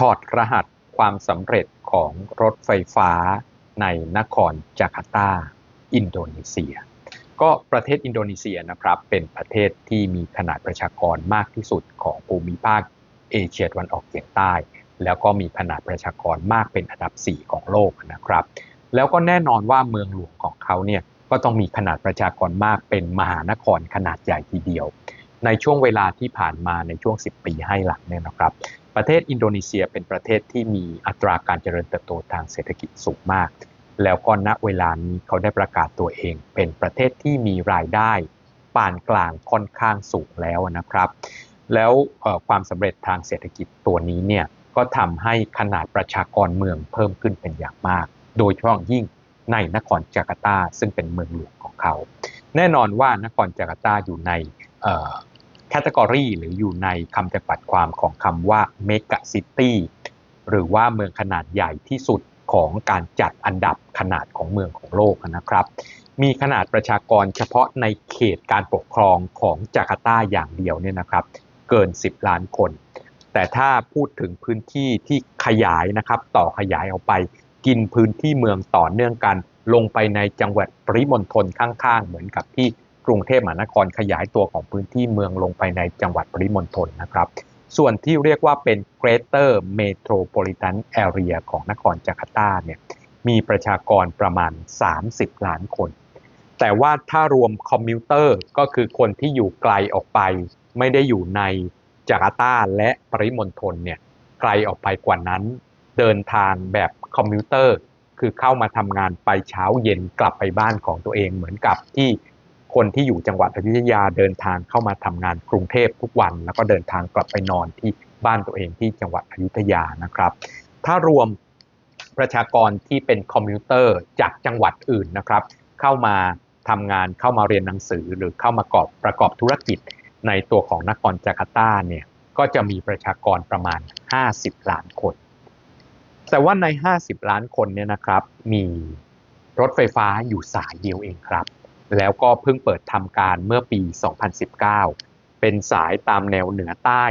ถอดรหัสความสำเร็จของรถไฟฟ้าในนครจาการ์ตา อินโดนีเซีย ก็ประเทศอินโดนีเซียนะครับ เป็นประเทศที่มีขนาดประชากรมากที่สุดของภูมิภาคเอเชียตะวันออกเฉียงใต้ แล้วก็มีขนาดประชากรมากเป็นอันดับ 4 ของโลกนะครับ แล้วก็แน่นอนว่าเมืองหลวงของเขาเนี่ยก็ต้องมีขนาดประชากรมากเป็นมหานครขนาดใหญ่ทีเดียว ในช่วงเวลาที่ผ่านมาในช่วง 10 ปีให้หลังเนี่ยนะครับ ประเทศอินโดนีเซียเป็นประเทศที่มีอัตราการเจริญเติบโตทางเศรษฐกิจสูงมาก แล้วก็ณเวลานี้เขาได้ประกาศตัวเอง เป็นประเทศที่มีรายได้ปานกลางค่อนข้างสูงแล้วนะครับ แล้วความสำเร็จทางเศรษฐกิจตัวนี้เนี่ยก็ทำให้ขนาดประชากรเมืองเพิ่มขึ้นเป็นอย่างมาก โดยเฉพาะยิ่งในนครจาการ์ตาซึ่งเป็นเมืองหลวงของเขา แน่นอนว่านครจาการ์ตาอยู่ใน แคตตากรีหรืออยู่ในคำจำกัดความของคำว่าเมกะซิตี้หรือว่าเมืองขนาดใหญ่ที่สุดของการจัดอันดับขนาดของเมืองของโลกนะครับ มีขนาดประชากรเฉพาะในเขตการปกครองของจาการ์ตาอย่างเดียวเนี่ยนะครับ เกิน 10 ล้านคน แต่ถ้าพูดถึงพื้นที่ที่ขยายนะครับ ต่อขยายออกไปกินพื้นที่เมืองต่อเนื่องกัน ลงไปในจังหวัดปริมณฑลข้างๆ เหมือนกับที่ กรุงเทพมหานครขยายตัวของพื้นที่เมืองลงไปในจังหวัดปริมณฑลนะครับ ส่วนที่เรียกว่าเป็น Greater Metropolitan Area ของนครจาการ์ตาเนี่ยมีประชากรประมาณ 30 ล้านคน แต่ว่าถ้ารวมคอมมิวเตอร์ก็คือคนที่อยู่ไกลออกไป ไม่ได้อยู่ในจาการ์ตาและปริมณฑลเนี่ยไกลออกไปกว่านั้น เดินทางแบบคอมพิวเตอร์คือเข้ามาทำงานไปเช้าเย็นกลับไปบ้านของตัวเองเหมือนกับที่ คนที่อยู่จังหวัดอยุธยาเดินทางเข้ามาทำงานกรุงเทพทุกวัน แล้วก็เดินทางกลับไปนอนที่บ้านตัวเองที่จังหวัดอยุธยานะครับ ถ้ารวมประชากรที่เป็นคอมพิวเตอร์จากจังหวัดอื่นนะครับ เข้ามาทำงานเข้ามาเรียนหนังสือ หรือเข้ามากอบประกอบธุรกิจในตัวของนครจาการ์ตาเนี่ยก็จะมีประชากรประมาณ 50 ล้านคน แต่ว่าใน 50 ล้านคนเนี่ยนะครับ มีรถไฟฟ้าอยู่สายเดียวเองครับ แล้วก็เพิ่งเปิดทำการเมื่อปี 2019 เป็นสายตามแนวเหนือใต้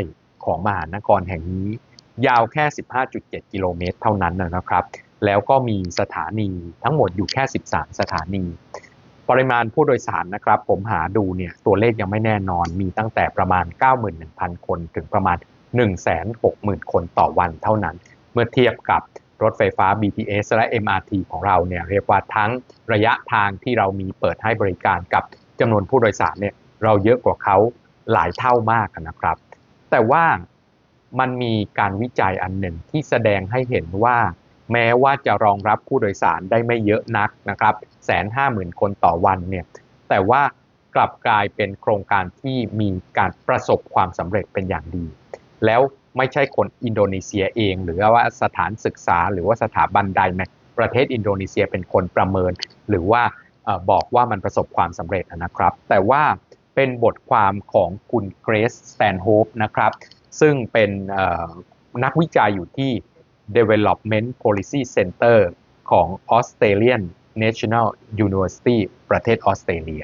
ของมหานครแห่งนี้ ยาวแค่ 15.7 กิโลเมตรเท่านั้นนะครับ แล้วก็มีสถานีทั้งหมดอยู่แค่ 13 สถานี ปริมาณผู้โดยสารนะครับ ผมหาดูเนี่ยตัวเลขยังไม่แน่นอน มีตั้งแต่ประมาณ 91,000 คน ถึงประมาณ 160,000 คนต่อวันเท่านั้น เมื่อเทียบกับ รถไฟฟ้า BTS และ MRT ของเราเนี่ยเรียกว่าทั้งระยะทางที่เรามีเปิดให้บริการกับจำนวนผู้โดยสารเนี่ยเราเยอะกว่าเขาหลายเท่ามากนะครับ แต่ว่ามันมีการวิจัยอันหนึ่งที่แสดงให้เห็นว่า แม้ว่าจะรองรับผู้โดยสารได้ไม่เยอะนักนะครับแสนห้าหมื่นคนต่อวันเนี่ยแต่ว่ากลับกลายเป็นโครงการที่มีการประสบความสำเร็จเป็นอย่างดี แล้ว ไม่ใช่คนอินโดนีเซียเอง หรือว่าสถานศึกษาหรือว่าสถาบันใดในประเทศอินโดนีเซียเป็นคนประเมิน หรือว่าบอกว่ามันประสบความสำเร็จนะครับ แต่ว่าเป็นบทความของคุณเกรซสแตนโฮปนะครับซึ่งเป็นนักวิจัยอยู่ที่ Development Policy Center ของ Australian National University ประเทศออสเตรเลีย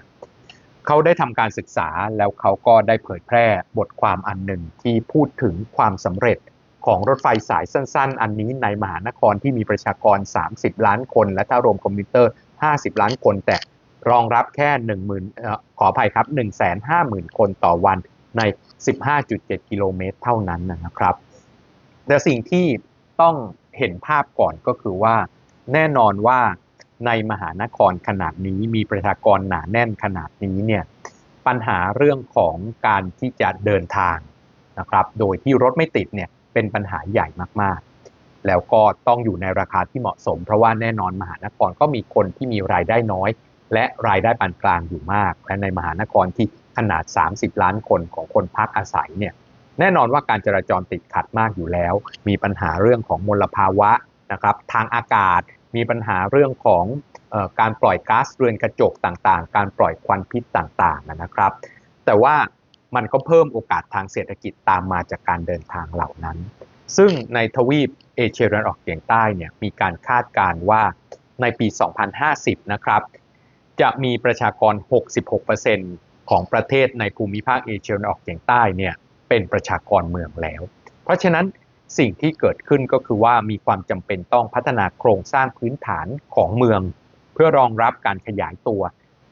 เขาได้ทำการศึกษาแล้วเขาก็ได้เผยแพร่บทความอันหนึ่งที่พูดถึงความสำเร็จของรถไฟสายสั้น ๆ อันนี้ในมหานครที่มีประชากร 30 ล้านคน และถ้ารวมคอมพิวเตอร์ 50 ล้านคน แต่รองรับแค่ 10,000ขออภัยครับ 150,000 คนต่อวันใน 15.7 กิโลเมตรเท่านั้นนะครับ แต่สิ่งที่ต้องเห็นภาพก่อนก็คือว่า แน่นอนว่า ในมหานครขนาดนี้มีประชากรหนาแน่นขนาดนี้เนี่ยปัญหาเรื่องของการที่จะเดินทางนะครับ โดยที่รถไม่ติดเนี่ยเป็นปัญหาใหญ่มากๆ แล้วก็ต้องอยู่ในราคาที่เหมาะสม เพราะว่าแน่นอนมหานครก็มีคนที่มีรายได้น้อย และรายได้ปานกลางอยู่มาก และในมหานครที่ขนาด 30 ล้านคนของคนพักอาศัยเนี่ยแน่นอนว่าการจราจรติดขัดมากอยู่แล้ว มีปัญหาเรื่องของมลภาวะนะครับ ทางอากาศ มีปัญหาเรื่องของอการปล่อยก๊าซเรือนกระจกต่างๆ การปล่อยควันพิษต่างๆนะครับ แต่ว่ามันก็เพิ่มโอกาสทางเศรษฐกิจตามมาจากการเดินทางเหล่านั้น ซึ่งในทวีปเอเชียตะวันออกเฉียงใต้เนี่ยมีการคาดการณ์ว่าในปี 2050 นะครับ จะมีประชากร 66%ของประเทศในภูมิภาคเอเชียตะวันออกเฉียงใต้เนี่ยเป็นประชากรเมืองแล้ว เพราะฉะนั้น สิ่งที่เกิดขึ้นก็คือว่ามีความจำเป็นต้องพัฒนาโครงสร้างพื้นฐานของเมือง เพื่อรองรับการขยายตัว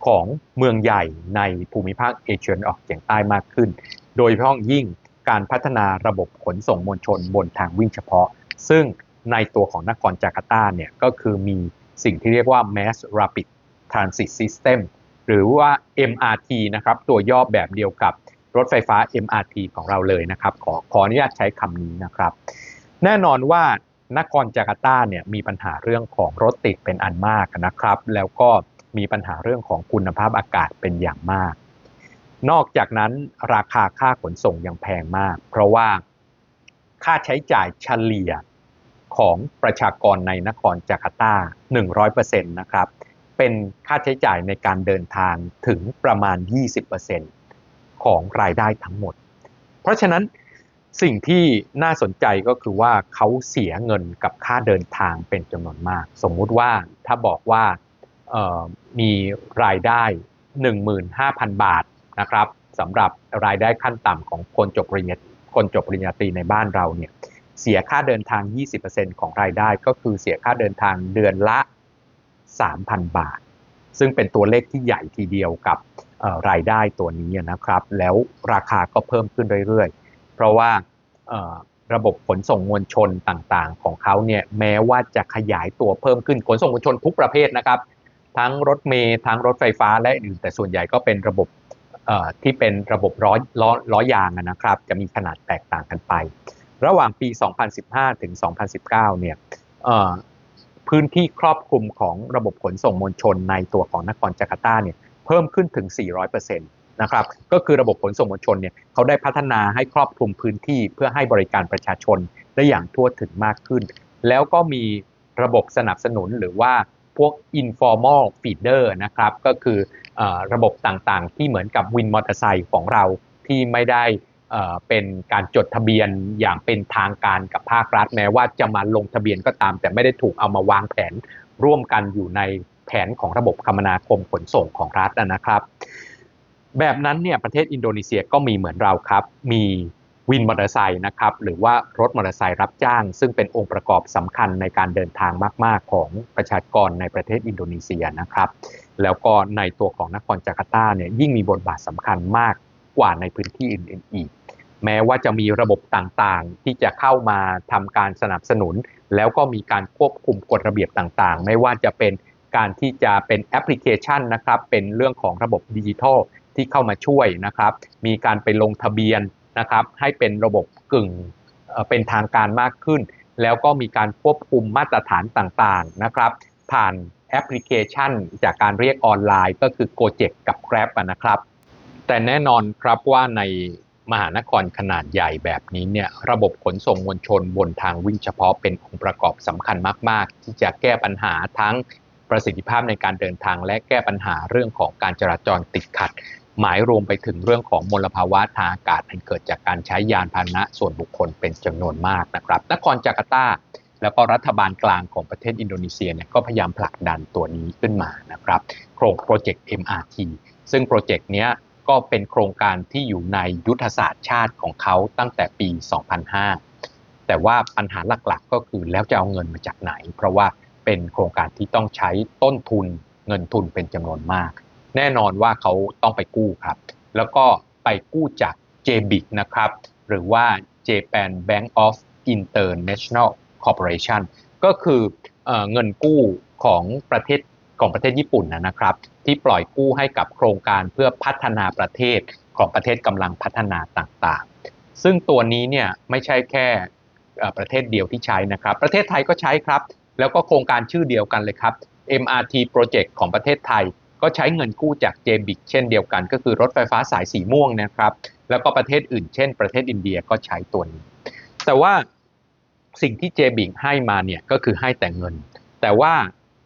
ของเมืองใหญ่ในภูมิภาคเอเชียตะวันออกเฉียงใต้มากขึ้น โดยเฉพาะยิ่งการพัฒนาระบบขนส่งมวลชนบนทางวิ่งเฉพาะ ซึ่งในตัวของนครจาการ์ตาเนี่ยก็คือมีสิ่งที่เรียกว่า Mass Rapid Transit System หรือว่า MRT นะครับตัวย่อแบบเดียวกับ รถไฟฟ้า MRT ของเราเลยนะครับ ขอขออนุญาตใช้คำนี้นะครับ แน่นอนว่านครจาการ์ตาเนี่ยมีปัญหาเรื่องของรถติดเป็นอันมากนะครับ แล้วก็มีปัญหาเรื่องของคุณภาพอากาศเป็นอย่างมาก นอกจากนั้นราคาค่าขนส่งยังแพงมาก เพราะว่าค่าใช้จ่ายเฉลี่ยของประชากรในนครจาการ์ตา 100%นะครับ เป็นค่าใช้จ่ายในการเดินทางถึงประมาณ 20% ของรายได้ทั้งหมด เพราะฉะนั้นสิ่งที่น่าสนใจก็คือว่าเขาเสียเงินกับค่าเดินทางเป็นจำนวนมาก สมมุติว่าถ้าบอกว่ามีรายได้ 15,000 บาทนะครับสำหรับรายได้ขั้นต่ำของคนจบปริญญาคนจบปริญญาตรีในบ้านเราเนี่ยเสียค่าเดินทาง 20%ของรายได้ก็คือเสียค่าเดินทางเดือนละ 3,000 บาท ซึ่งเป็นตัวเลขที่ใหญ่ทีเดียวกับ รายได้ตัวนี้นะครับ แล้วราคาก็เพิ่มขึ้นเรื่อยๆ เพราะว่าระบบขนส่งมวลชนต่างๆ ของเขาเนี่ยแม้ว่าจะขยายตัวเพิ่มขึ้นขนส่งมวลชนทุกประเภทนะครับ ทั้งรถเมล์ทั้งรถไฟฟ้าและอื่นแต่ส่วนใหญ่ก็เป็นระบบที่เป็นระบบล้อล้อล้อยางนะครับ จะมีขนาดแตกต่างกันไป ระหว่างปี 2015 ถึง 2019 เนี่ยพื้นที่ครอบคลุมของระบบขนส่งมวลชนในตัวของนครจาการ์ตาเนี่ย เพิ่มขึ้นถึง 400%นะครับก็คือระบบขนส่งมวลชนเนี่ยเขาได้พัฒนาให้ครอบคลุมพื้นที่เพื่อให้บริการประชาชนได้อย่างทั่วถึงมากขึ้น แล้วก็มีระบบสนับสนุนหรือว่าพวก informal feeder นะครับก็คืออระบบต่างๆ ที่เหมือนกับวินมอเตอร์ไซค์ของเราที่ไม่ได้เป็นการจดทะเบียนอย่างเป็นทางการกับภาครัฐแม้ว่าจะมาลงทะเบียนก็ตาม แต่ไม่ได้ถูกเอามาวางแผนร่วมกันอยู่ใน แผนของระบบคมนาคมขนส่งของรัฐนะครับ แบบนั้นเนี่ยประเทศอินโดนีเซียก็มีเหมือนเราครับ มีวินมอเตอร์ไซค์นะครับหรือว่ารถมอเตอร์ไซค์รับจ้าง ซึ่งเป็นองค์ประกอบสำคัญในการเดินทางมาก ๆ ของประชากรในประเทศอินโดนีเซียนะครับ แล้วก็ในตัวของนครจาการ์ตาเนี่ยยิ่งมีบทบาทสำคัญมากกว่าในพื้นที่อื่นๆอีก แม้ว่าจะมีระบบต่างๆ ที่จะเข้ามาทำการสนับสนุน แล้วก็มีการควบคุมกฎระเบียบต่างๆ ไม่ว่าจะเป็น การที่จะเป็นแอปพลิเคชันนะครับ เป็นเรื่องของระบบดิจิทัลที่เข้ามาช่วยนะครับ มีการไปลงทะเบียนนะครับ ให้เป็นระบบกึ่งเป็นทางการมากขึ้น แล้วก็มีการควบคุมมาตรฐานต่างๆนะครับ ผ่านแอปพลิเคชัน จากการเรียกออนไลน์ ก็คือ Gojek กับ Grab นะครับ แต่แน่นอนครับว่าในมหานครขนาดใหญ่แบบนี้เนี่ยระบบขนส่งมวลชนบนทางวิ่งเฉพาะเป็นองค์ประกอบสำคัญมาก ๆ ที่จะแก้ปัญหาทั้ง ประสิทธิภาพในการเดินทางและแก้ปัญหาเรื่องของการจราจรติดขัด หมายรวมไปถึงเรื่องของมลภาวะทางอากาศที่เกิดจากการใช้ยานพาหนะส่วนบุคคลเป็นจำนวนมากนะครับนครจาการ์ตาแล้วก็รัฐบาลกลางของประเทศอินโดนีเซียเนี่ยก็พยายามผลักดันตัวนี้ขึ้นมานะครับ โครงโปรเจกต์ MRT ซึ่งโปรเจกต์นี้ก็เป็นโครงการที่อยู่ในยุทธศาสตร์ชาติของเขาตั้งแต่ปี 2005 แต่ว่าปัญหาหลักๆ ก็คือแล้วจะเอาเงินมาจากไหน เพราะว่า เป็นโครงการที่ต้องใช้ต้นทุนเงินทุนเป็นจำนวนมาก แน่นอนว่าเขาต้องไปกู้ครับ แล้วก็ไปกู้จาก JBIC นะครับ หรือว่า Japan Bank of International Corporation ก็คือเอเงินกู้ของประเทศของประเทศญี่ปุ่นนะครับ ที่ปล่อยกู้ให้กับโครงการเพื่อพัฒนาประเทศของประเทศกำลังพัฒนาต่างๆ ซึ่งตัวนี้เนี่ยไม่ใช่แค่ประเทศเดียวที่ใช้นะครับ ประเทศไทยก็ใช้ครับ แล้วก็โครงการชื่อเดียวกันเลยครับ MRT Project ของประเทศไทย ก็ใช้เงินกู้จาก JBIC เช่นเดียวกัน ก็คือรถไฟฟ้าสายสีม่วงนะครับ แล้วก็ประเทศอื่น เช่น ประเทศอินเดียก็ใช้ตัวนี้ แต่ว่าสิ่งที่ JBIC ให้มาเนี่ยก็คือให้แต่เงิน แต่ว่า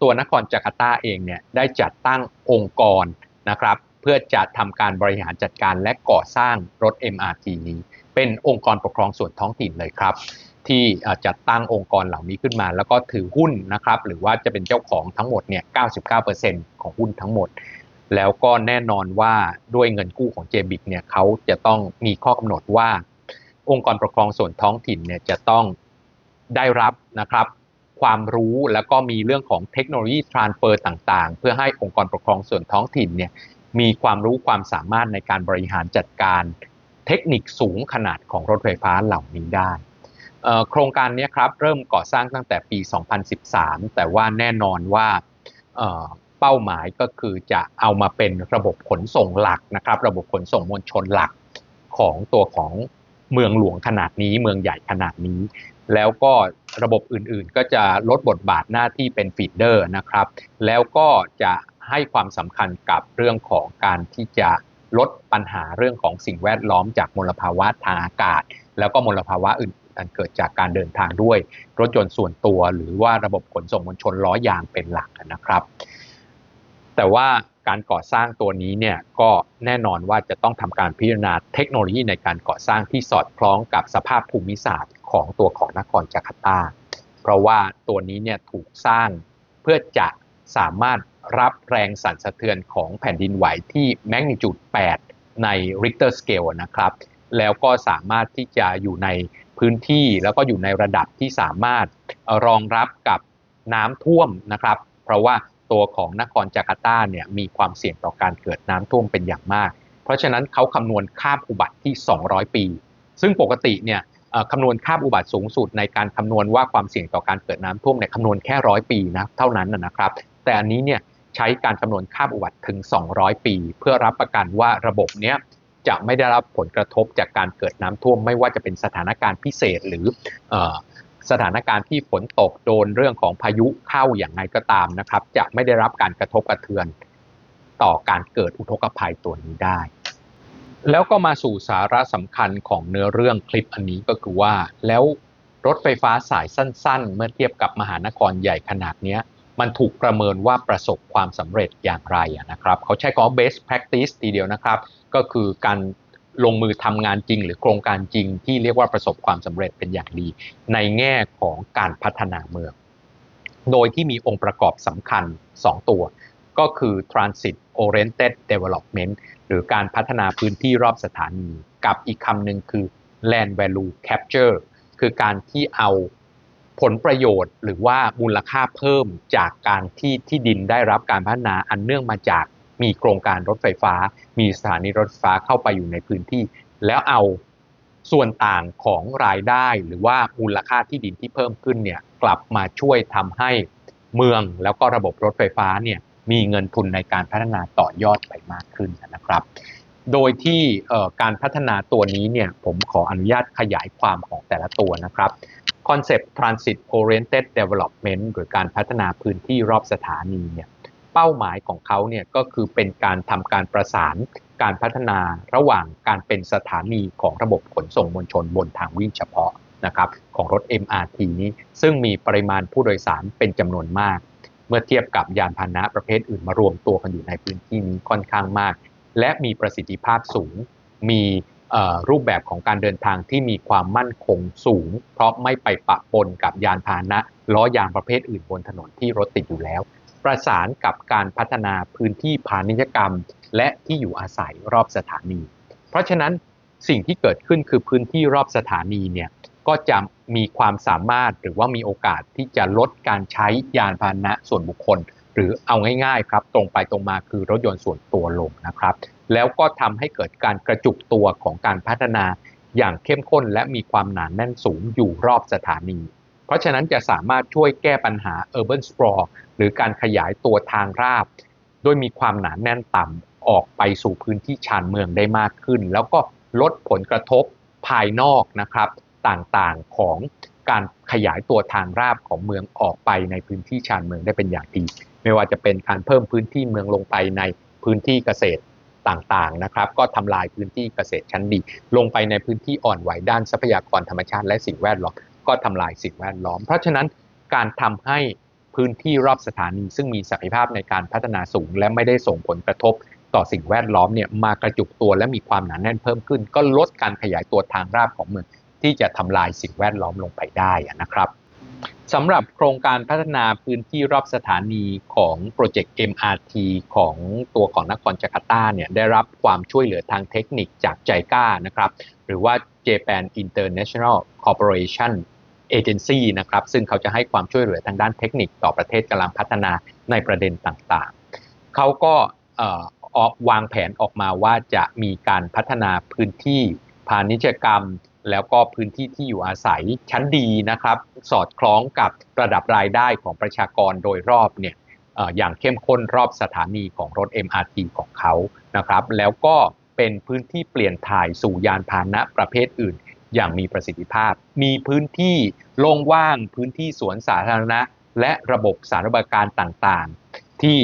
ตัวนครจาการ์ตาเองเนี่ยได้จัดตั้งองค์กรนะครับเพื่อจะทำการบริหารจัดการและก่อสร้างรถ MRT นี้ เป็นองค์กรปกครองส่วนท้องถิ่นเลยครับ ที่จัดตั้งองค์กรเหล่านี้ขึ้นมา แล้วก็ถือหุ้นนะครับหรือว่าจะเป็นเจ้าของทั้งหมดเนี่ย 99%ของหุ้นทั้งหมด แล้วก็แน่นอนว่าด้วยเงินกู้ของ j b i c เนี่ยเขาจะต้องมีข้อกำหนดว่า องค์กรปกครองส่วนท้องถิ่นเนี่ยจะต้องได้รับนะครับความรู้แล้วก็มีเรื่องของเทคโนโลยีทรานเฟอร์ต่างๆ เพื่อให้องค์กรปกครองส่วนท้องถิ่นเนี่ยมีความรู้ความสามารถในการบริหารจัดการ เทคนิคสูงขนาดของรถไฟฟ้าเหล่านี้ได้ โครงการนี้ครับเริ่มก่อสร้างตั้งแต่ปี 2013 แต่ว่าแน่นอนว่าเป้าหมายก็คือจะเอามาเป็นระบบขนส่งหลักนะครับ ระบบขนส่งมวลชนหลักของตัวของเมืองหลวงขนาดนี้ เมืองใหญ่ขนาดนี้ แล้วก็ระบบอื่นๆ ก็จะลดบทบาทหน้าที่เป็นฟีดเดอร์นะครับ แล้วก็จะให้ความสำคัญกับเรื่องของการที่จะลดปัญหาเรื่องของสิ่งแวดล้อมจากมลภาวะทางอากาศ แล้วก็มลภาวะอื่น อันเกิดจากการเดินทางด้วย รถยนต์ส่วนตัวหรือว่าระบบขนส่งมวลชนล้อยางเป็นหลักนะครับ แต่ว่าการก่อสร้างตัวนี้เนี่ยก็แน่นอนว่าจะต้องทำการพิจารณาเทคโนโลยีในการก่อสร้างที่สอดคล้องกับสภาพภูมิศาสตร์ของตัวของนครจาการ์ตา เพราะว่าตัวนี้เนี่ยถูกสร้างเพื่อจะสามารถรับแรงสั่นสะเทือนของแผ่นดินไหวที่แมกนิจูด 8 ใน Richter Scale นะครับ แล้วก็สามารถที่จะอยู่ใน พื้นที่แล้วก็อยู่ในระดับที่สามารถรองรับกับน้ำท่วมนะครับ เพราะว่าตัวของนครจาการ์ตาเนี่ยมีความเสี่ยงต่อการเกิดน้ำท่วมเป็นอย่างมาก เพราะฉะนั้นเขาคำนวณค่าอุบัติที่ 200 ปี ซึ่งปกติเนี่ยคำนวณค่าอุบัติสูงสุดในการคำนวณว่าความเสี่ยงต่อการเกิดน้ำท่วมเนี่ยคำนวณแค่ร้อยปีนะเท่านั้นนะครับ แต่อันนี้เนี่ยใช้การคำนวณค่าอุบัติถึง 200 ปี เพื่อรับประกันว่าระบบเนี้ย จะไม่ได้รับผลกระทบจากการเกิดน้ำท่วม ไม่ว่าจะเป็นสถานการณ์พิเศษหรือสถานการณ์ที่ฝนตกโดนเรื่องของพายุเข้าอย่างไรก็ตามนะครับ จะไม่ได้รับการกระทบกระเทือนต่อการเกิดอุทกภัยตัวนี้ได้ แล้วก็มาสู่สาระสำคัญของเนื้อเรื่องคลิปอันนี้ก็คือว่า แล้วรถไฟฟ้าสายสั้น ๆ เมื่อเทียบกับมหานครใหญ่ขนาดนี้มันถูกประเมินว่าประสบความสำเร็จอย่างไรนะครับ เขาใช้คำว่า best practice ทีเดียวนะครับ ก็คือการลงมือทำงานจริง หรือโครงการจริงที่เรียกว่าประสบความสำเร็จเป็นอย่างดี ในแง่ของการพัฒนาเมือง โดยที่มีองค์ประกอบสำคัญ 2 ตัว ก็คือ transit oriented development หรือการพัฒนาพื้นที่รอบสถานี กับอีกคำหนึ่งคือ land value capture คือการที่เอาผลประโยชน์หรือว่ามูลค่าเพิ่มจากการที่ที่ดินได้รับการพัฒนาอันเนื่องมาจาก มีโครงการรถไฟฟ้า มีสถานีรถไฟฟ้าเข้าไปอยู่ในพื้นที่ แล้วเอาส่วนต่างของรายได้หรือว่ามูลค่าที่ดินที่เพิ่มขึ้นเนี่ยกลับมาช่วยทำให้เมืองแล้วก็ระบบรถไฟฟ้าเนี่ยมีเงินทุนในการพัฒนาต่อยอดไปมากขึ้นนะครับ โดยที่การพัฒนาตัวนี้เนี่ยผมขออนุญาตขยายความของแต่ละตัวนะครับคอนเซปต์ transit oriented development หรือการพัฒนาพื้นที่รอบสถานีเนี่ย ป้าหมายของเขาเนี่ยก็คือเป็นการทำการประสานการพัฒนาระหว่างการเป็นสถานีของระบบขนส่งมวลชนบนทางวิ่งเฉพาะนะครับของรถ MRT นี้ซึ่งมีปริมาณผู้โดยสารเป็นจำนวนมาก เมื่อเทียบกับยานพาหนะประเภทอื่นมารวมตัวกันอยู่ในพื้นที่นี้ค่อนข้างมาก และมีประสิทธิภาพสูง มีรูปแบบของการเดินทางที่มีความมั่นคงสูง เพราะไม่ไปปะปนกับยานพาหนะล้อยางประเภทอื่นบนถนนที่รถติดอยู่แล้ว ประสานกับการพัฒนาพื้นที่พาณิชยกรรม และที่อยู่อาศัยรอบสถานี เพราะฉะนั้นสิ่งที่เกิดขึ้นคือพื้นที่รอบสถานีเนี่ยก็จะมีความสามารถหรือว่ามีโอกาสที่จะลดการใช้ยานพาหนะส่วนบุคคล หรือเอาง่ายๆครับตรงไปตรงมาคือรถยนต์ส่วนตัวลงนะครับ แล้วก็ทำให้เกิดการกระจุกตัวของการพัฒนาอย่างเข้มข้นและมีความหนานแน่นสูงอยู่รอบสถานี เพราะฉะนั้นจะสามารถช่วยแก้ปัญหา urban sprawl หรือการขยายตัวทางราบโดยมีความหนานแน่นต่ำออกไปสู่พื้นที่ชานเมืองได้มากขึ้น แล้วก็ลดผลกระทบภายนอกนะครับต่างๆของการขยายตัวทางราบของเมืองออกไปในพื้นที่ชานเมืองได้เป็นอย่างดี ไม่ว่าจะเป็นการเพิ่มพื้นที่เมืองลงไปในพื้นที่เกษตรต่างๆนะครับ ก็ทำลายพื้นที่เกษตรชั้นดี ลงไปในพื้นที่อ่อนไหวด้านทรัพยากรธรรมชาติและสิ่งแวดล้อม ก็ทำลายสิ่งแวดล้อม เพราะฉะนั้นการทำให้พื้นที่รอบสถานี ซึ่งมีศักยภาพในการพัฒนาสูง และไม่ได้ส่งผลกระทบต่อสิ่งแวดล้อมเนี่ยมากระจุกตัวและมีความหนาแน่นเพิ่มขึ้น ก็ลดการขยายตัวทางราบของเมืองที่จะทำลายสิ่งแวดล้อมลงไปได้นะครับ สำหรับโครงการพัฒนาพื้นที่รอบสถานีของโปรเจกต์ MRT ของตัวของนครจาการ์ตาเนี่ยได้รับความช่วยเหลือทางเทคนิคจากไจก้านะครับหรือว่า Japan International Corporation Agency นะครับซึ่งเขาจะให้ความช่วยเหลือทางด้านเทคนิคต่อประเทศกำลังพัฒนาในประเด็นต่างๆ เขาก็เอ่อออกวางแผนออกมาว่าจะมีการพัฒนาพื้นที่พาณิชยกรรม แล้วก็พื้นที่ที่อยู่อาศัยชั้นดีนะครับ สอดคล้องกับระดับรายได้ของประชากรโดยรอบเนี่ยอย่างเข้มข้นรอบสถานีของรถ MRT ของเขานะครับ แล้วก็เป็นพื้นที่เปลี่ยนถ่ายสู่ยานพาหนะประเภทอื่น อย่างมีประสิทธิภาพ มีพื้นที่โล่งว่าง พื้นที่สวนสาธารณะ และระบบสาธารณการต่างๆ ที่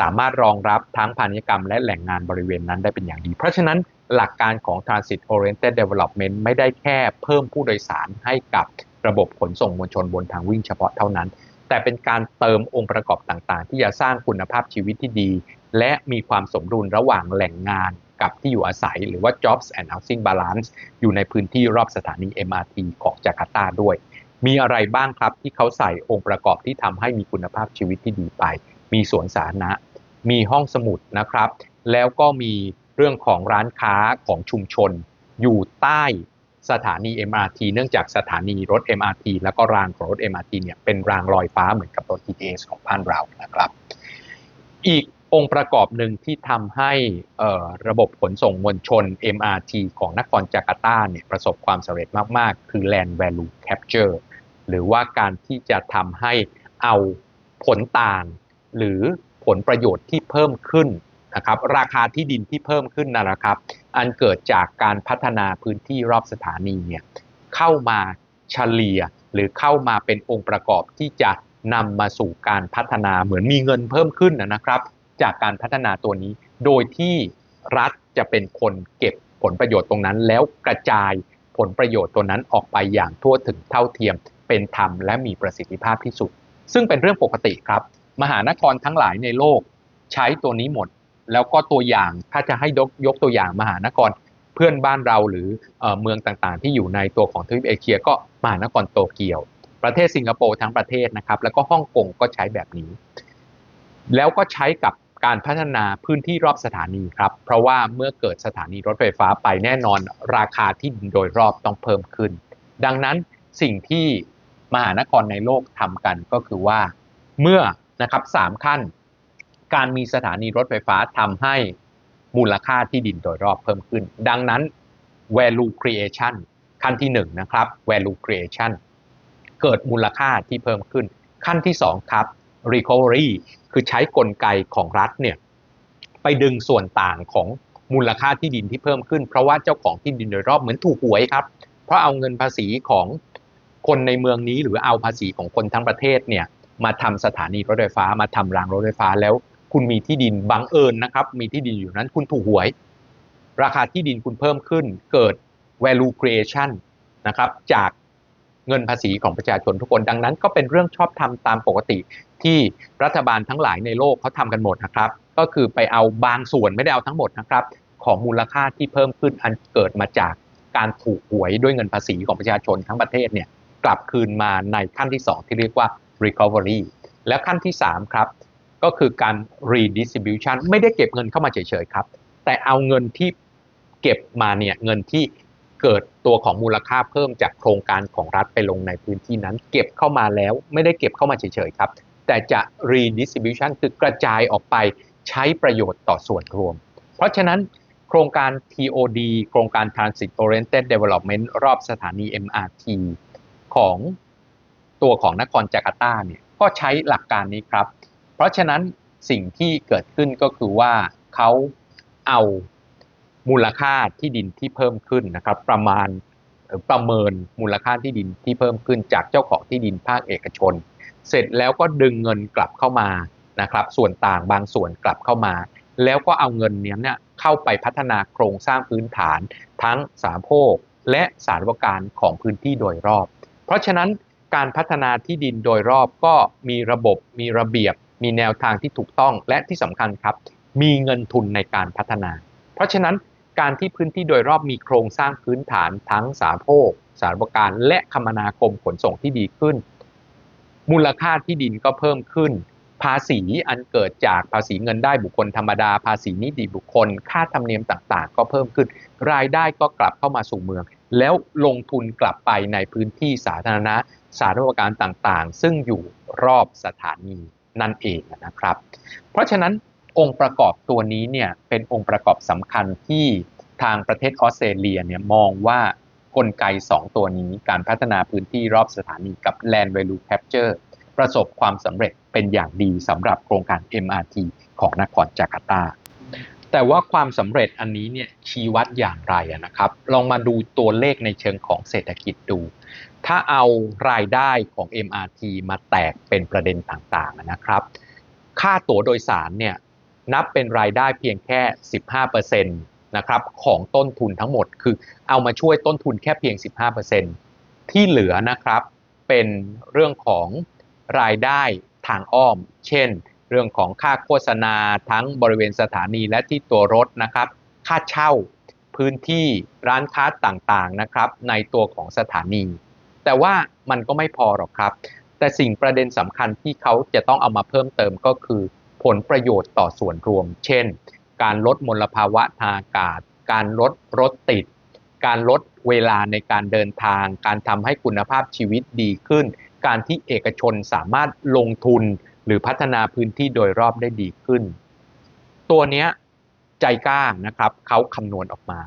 สามารถรองรับทั้งพาณิชยกรรมและแหล่งงานบริเวณนั้นได้เป็นอย่างดี เพราะฉะนั้น หลักการของ Transit Oriented Development ไม่ได้แค่เพิ่มผู้โดยสารให้กับระบบขนส่งมวลชนบนทางวิ่งเฉพาะเท่านั้น แต่เป็นการเติมองค์ประกอบต่างๆ ที่จะสร้างคุณภาพชีวิตที่ดี และมีความสมดุลระหว่างแหล่งงานกับที่อยู่อาศัยหรือว่า jobs and housing balance อยู่ในพื้นที่รอบสถานี MRT ของจาการ์ตาด้วย มีอะไรบ้างครับที่เขาใส่องค์ประกอบที่ทำให้มีคุณภาพชีวิตที่ดีไป มีสวนสาธารณะ มีห้องสมุดนะครับ แล้วก็มี เรื่องของร้านค้าของชุมชน อยู่ใต้สถานี MRT เนื่องจากสถานีรถ MRT แล้วก็รางของรถ MRT เนี่ยเป็นรางลอยฟ้าเหมือนกับรถ BTS ของบ้านเรานะครับ อีกองค์ประกอบหนึ่งที่ทำให้ระบบขนส่งมวลชน MRT ของนครจาการ์ตาเนี่ยประสบความสำเร็จมาก ๆ คือ Land Value Capture หรือว่าการที่จะทำให้เอาผลต่าง หรือผลประโยชน์ที่เพิ่มขึ้น นะครับราคาที่ดินที่เพิ่มขึ้นนะครับ อันเกิดจากการพัฒนาพื้นที่รอบสถานีเนี่ยเข้ามาเฉลี่ยหรือเข้ามาเป็นองค์ประกอบที่จะนำมาสู่การพัฒนาเหมือนมีเงินเพิ่มขึ้นนะครับ จากการพัฒนาตัวนี้ โดยที่รัฐจะเป็นคนเก็บผลประโยชน์ตรงนั้น แล้วกระจายผลประโยชน์ตัวนั้นออกไปอย่างทั่วถึงเท่าเทียม เป็นธรรมและมีประสิทธิภาพที่สุด ซึ่งเป็นเรื่องปกติครับ มหานครทั้งหลายในโลกใช้ตัวนี้หมด แล้วก็ตัวอย่างถ้าจะให้ยกยกตัวอย่างมหานครเพื่อนบ้านเราหรือเออเมืองต่างๆ ที่อยู่ในตัวของทวีปเอเชีย ก็มหานครโตเกียว ประเทศสิงคโปร์ทั้งประเทศนะครับแล้วก็ฮ่องกงก็ใช้แบบนี้ แล้วก็ใช้กับการพัฒนาพื้นที่รอบสถานีครับ เพราะว่าเมื่อเกิดสถานีรถไฟฟ้าไปแน่นอนราคาที่ดินโดยรอบต้องเพิ่มขึ้น ดังนั้นสิ่งที่มหานครในโลกทำกันก็คือว่า เมื่อนะครับสามขั้น การมีสถานีรถไฟฟ้าทำให้มูลค่าที่ดินโดยรอบเพิ่มขึ้น ดังนั้น value creation ขั้นที่หนึ่งนะครับ value creation เกิดมูลค่าที่เพิ่มขึ้น ขั้นที่สองครับ recovery คือใช้กลไกของรัฐเนี่ยไปดึงส่วนต่างของมูลค่าที่ดินที่เพิ่มขึ้น เพราะว่าเจ้าของที่ดินโดยรอบเหมือนถูกหวยครับ เพราะเอาเงินภาษีของคนในเมืองนี้หรือเอาภาษีของคนทั้งประเทศเนี่ยมาทำสถานีรถไฟฟ้ามาทำรางรถไฟฟ้าแล้ว คุณมีที่ดินบังเอิญนะครับ มีที่ดินอยู่นั้นคุณถูกหวย ราคาที่ดินคุณเพิ่มขึ้นเกิด value creation นะครับ จากเงินภาษีของประชาชนทุกคนดังนั้น ก็เป็นเรื่องชอบทำตามปกติที่รัฐบาลทั้งหลายในโลกเขาทำกันหมดนะครับ ก็คือไปเอาบางส่วนไม่ได้เอาทั้งหมดนะครับ ของมูลค่าที่เพิ่มขึ้นอันเกิดมาจากการถูกหวยด้วยเงินภาษีของประชาชนทั้งประเทศเนี่ยกลับคืนมาในขั้นที่ 2 ที่เรียกว่า recovery และขั้นที่ 3 ครับ ก็คือการ redistribution ไม่ได้เก็บเงินเข้ามาเฉยๆครับ แต่เอาเงินที่เก็บมาเนี่ยเงินที่เกิดตัวของมูลค่าเพิ่มจากโครงการของรัฐไปลงในพื้นที่นั้น เก็บเข้ามาแล้วไม่ได้เก็บเข้ามาเฉยๆครับ แต่จะ redistribution คือกระจายออกไปใช้ประโยชน์ต่อส่วนรวม เพราะฉะนั้นโครงการ TOD โครงการ Transit Oriented Development รอบสถานี MRT ของตัวของนครจาการ์ตาเนี่ยก็ใช้หลักการนี้ครับ เพราะฉะนั้นสิ่งที่เกิดขึ้นก็คือว่าเขาเอามูลค่าที่ดินที่เพิ่มขึ้นนะครับ ประมาณประเมินมูลค่าที่ดินที่เพิ่มขึ้นจากเจ้าของที่ดินภาคเอกชน เสร็จแล้วก็ดึงเงินกลับเข้ามานะครับ ส่วนต่างบางส่วนกลับเข้ามา แล้วก็เอาเงินเนี้ยเนี่ยเข้าไปพัฒนาโครงสร้างพื้นฐานทั้งสามโภคและสารณการของพื้นที่โดยรอบ เพราะฉะนั้นการพัฒนาที่ดินโดยรอบก็มีระบบมีระเบียบ มีแนวทางที่ถูกต้องและที่สำคัญครับ มีเงินทุนในการพัฒนา เพราะฉะนั้นการที่พื้นที่โดยรอบมีโครงสร้างพื้นฐานทั้งสาโภคสาธารณการและคมนาคมขนส่งที่ดีขึ้น มูลค่าที่ดินก็เพิ่มขึ้น ภาษีอันเกิดจากภาษีเงินได้บุคคลธรรมดา ภาษีนิติบุคคล ค่าธรรมเนียมต่างๆ ก็เพิ่มขึ้น รายได้ก็กลับเข้ามาสู่เมือง แล้วลงทุนกลับไปในพื้นที่สาธารณะ สาธารณการต่างๆ ซึ่งอยู่รอบสถานี นั่นเองนะครับ เพราะฉะนั้นองค์ประกอบตัวนี้เนี่ยเป็นองค์ประกอบสำคัญที่ทางประเทศออสเตรเลียเนี่ยมองว่ากลไก 2 ตัวนี้การพัฒนาพื้นที่รอบสถานีกับ Land Value Capture ประสบความสำเร็จเป็นอย่างดีสำหรับโครงการ MRT ของนครจาการ์ตา แต่ว่าความสำเร็จอันนี้เนี่ยชี้วัดอย่างไรนะครับ ลองมาดูตัวเลขในเชิงของเศรษฐกิจดู ถ้าเอารายได้ของ MRT มาแตกเป็นประเด็นต่างๆนะครับ ค่าตั๋วโดยสารเนี่ยนับเป็นรายได้เพียงแค่ 15%นะครับของต้นทุนทั้งหมด คือเอามาช่วยต้นทุนแค่เพียง 15%ที่เหลือนะครับเป็นเรื่องของรายได้ทางอ้อม เช่น เรื่องของค่าโฆษณาทั้งบริเวณสถานีและที่ตัวรถนะครับ ค่าเช่าพื้นที่ร้านค้าต่างๆนะครับในตัวของสถานี แต่ว่ามันก็ไม่พอหรอกครับ แต่สิ่งประเด็นสำคัญที่เขาจะต้องเอามาเพิ่มเติมก็คือ ผลประโยชน์ต่อส่วนรวม เช่น การลดมลภาวะทางอากาศ การลดรถติด การลดเวลาในการเดินทาง การทำให้คุณภาพชีวิตดีขึ้น การที่เอกชนสามารถลงทุน หรือพัฒนาพื้นที่โดยรอบได้ดีขึ้น ตัวเนี้ยใจกล้านะครับเขาคำนวณออกมา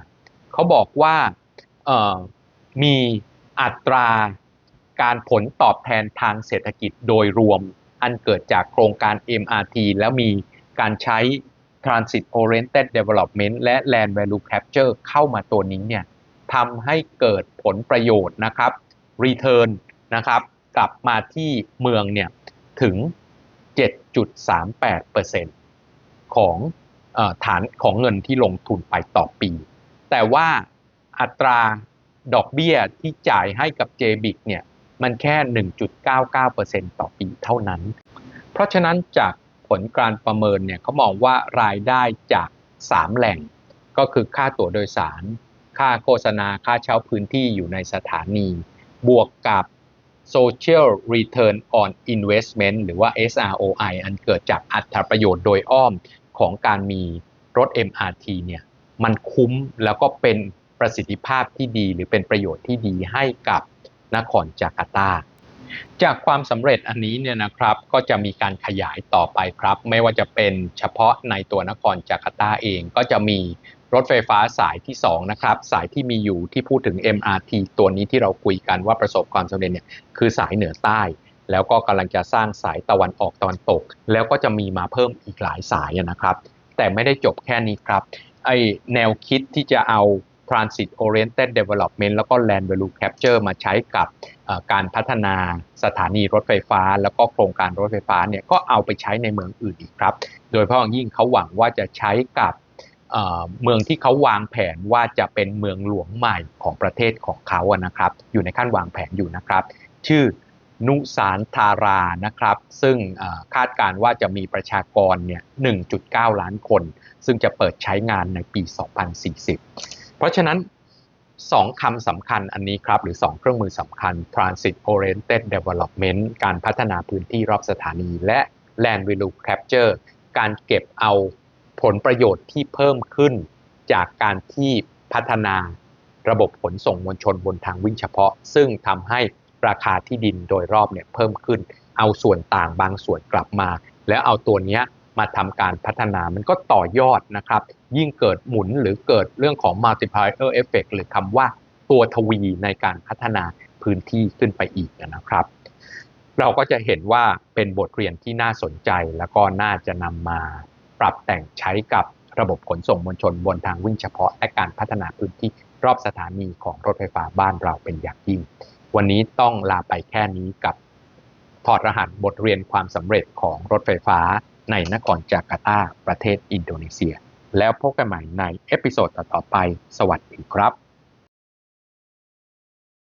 เขาบอกว่ามีอัตราการผลตอบแทนทางเศรษฐกิจโดยรวม อันเกิดจากโครงการ MRT แล้วมีการใช้ Transit Oriented Development และ Land Value Capture เข้ามาตัวนี้เนี่ยทำให้เกิดผลประโยชน์นะครับ Return นะครับ กลับมาที่เมืองเนี่ยถึง 7.38%ของอฐานของเงินที่ลงทุนไปต่อปี แต่ว่าอัตราดอกเบี้ยที่จ่ายให้กับ JBIC เนี่ยมันแค่ 1.99%ต่อปีเท่านั้น เพราะฉะนั้นจากผลการประเมินเนี่ยเขามองว่ารายได้จาก 3 แหล่ง ก็คือค่าตั๋วโดยสาร ค่าโฆษณาค่าเช่าพื้นที่อยู่ในสถานี บวกกับ Social Return on Investment หรือว่า SROI อันเกิดจากอัตราประโยชน์โดยอ้อมของการมีรถ MRT เนี่ยมันคุ้มแล้วก็เป็นประสิทธิภาพที่ดีหรือเป็นประโยชน์ที่ดีให้กับนครจาการ์ตา จากความสำเร็จอันนี้เนี่ยนะครับก็จะมีการขยายต่อไปครับ ไม่ว่าจะเป็นเฉพาะในตัวนครจาการ์ตาเองก็จะมี รถไฟฟ้าสายที่2นะครับสายที่มีอยู่ที่พูดถึง MRT ตัวนี้ที่เราคุยกันว่าประสบความสำเร็จเนี่ยคือสายเหนือใต้ แล้วก็กำลังจะสร้างสายตะวันออกตะวันตก แล้วก็จะมีมาเพิ่มอีกหลายสายนะครับ แต่ไม่ได้จบแค่นี้ครับไอแนวคิดที่จะเอา Transit Oriented Development แล้วก็ Land Value Capture มาใช้กับการพัฒนาสถานีรถไฟฟ้า แล้วก็โครงการรถไฟฟ้าเนี่ยก็เอาไปใช้ในเมืองอื่นอีกครับ โดยเฉพาะยิ่งเขาหวังว่าจะใช้กับ เมืองที่เขาวางแผนว่าจะเป็นเมืองหลวงใหม่ของประเทศของเขาอะนะครับ อยู่ในขั้นวางแผนอยู่นะครับ ชื่อนุสารธารานะครับ ซึ่งคาดการว่าจะมีประชากรเนี่ย 1.9 ล้านคน ซึ่งจะเปิดใช้งานในปี 2040 เพราะฉะนั้น2คำสำคัญอันนี้ครับ หรือ2เครื่องมือสำคัญ Transit Oriented Development การพัฒนาพื้นที่รอบสถานีและ Land Value Capture การเก็บเอา ผลประโยชน์ที่เพิ่มขึ้น จากการที่พัฒนาระบบขนส่งมวลชนบนทางวิ่งเฉพาะ ซึ่งทำให้ราคาที่ดินโดยรอบเนี่ยเพิ่มขึ้น เอาส่วนต่างบางส่วนกลับมา แล้วเอาตัวนี้มาทำการพัฒนามันก็ต่อยอดนะครับ ยิ่งเกิดหมุนหรือเกิดเรื่องของ multiplier effect หรือคำว่าตัวทวีในการพัฒนาพื้นที่ขึ้นไปอีกนะครับ เราก็จะเห็นว่าเป็นบทเรียนที่น่าสนใจแล้วก็น่าจะนำมา ปรับแต่งใช้กับระบบขนส่งมวลชนบนทางวิ่งเฉพาะ และการพัฒนาพื้นที่รอบสถานีของรถไฟฟ้าบ้านเราเป็นอย่างยิ่ง วันนี้ต้องลาไปแค่นี้กับถอดรหัสบทเรียนความสำเร็จของรถไฟฟ้าในนครจาการ์ตา ประเทศอินโดนีเซีย แล้วพบกันใหม่ในเอพิโซดต่อไป สวัสดีครับ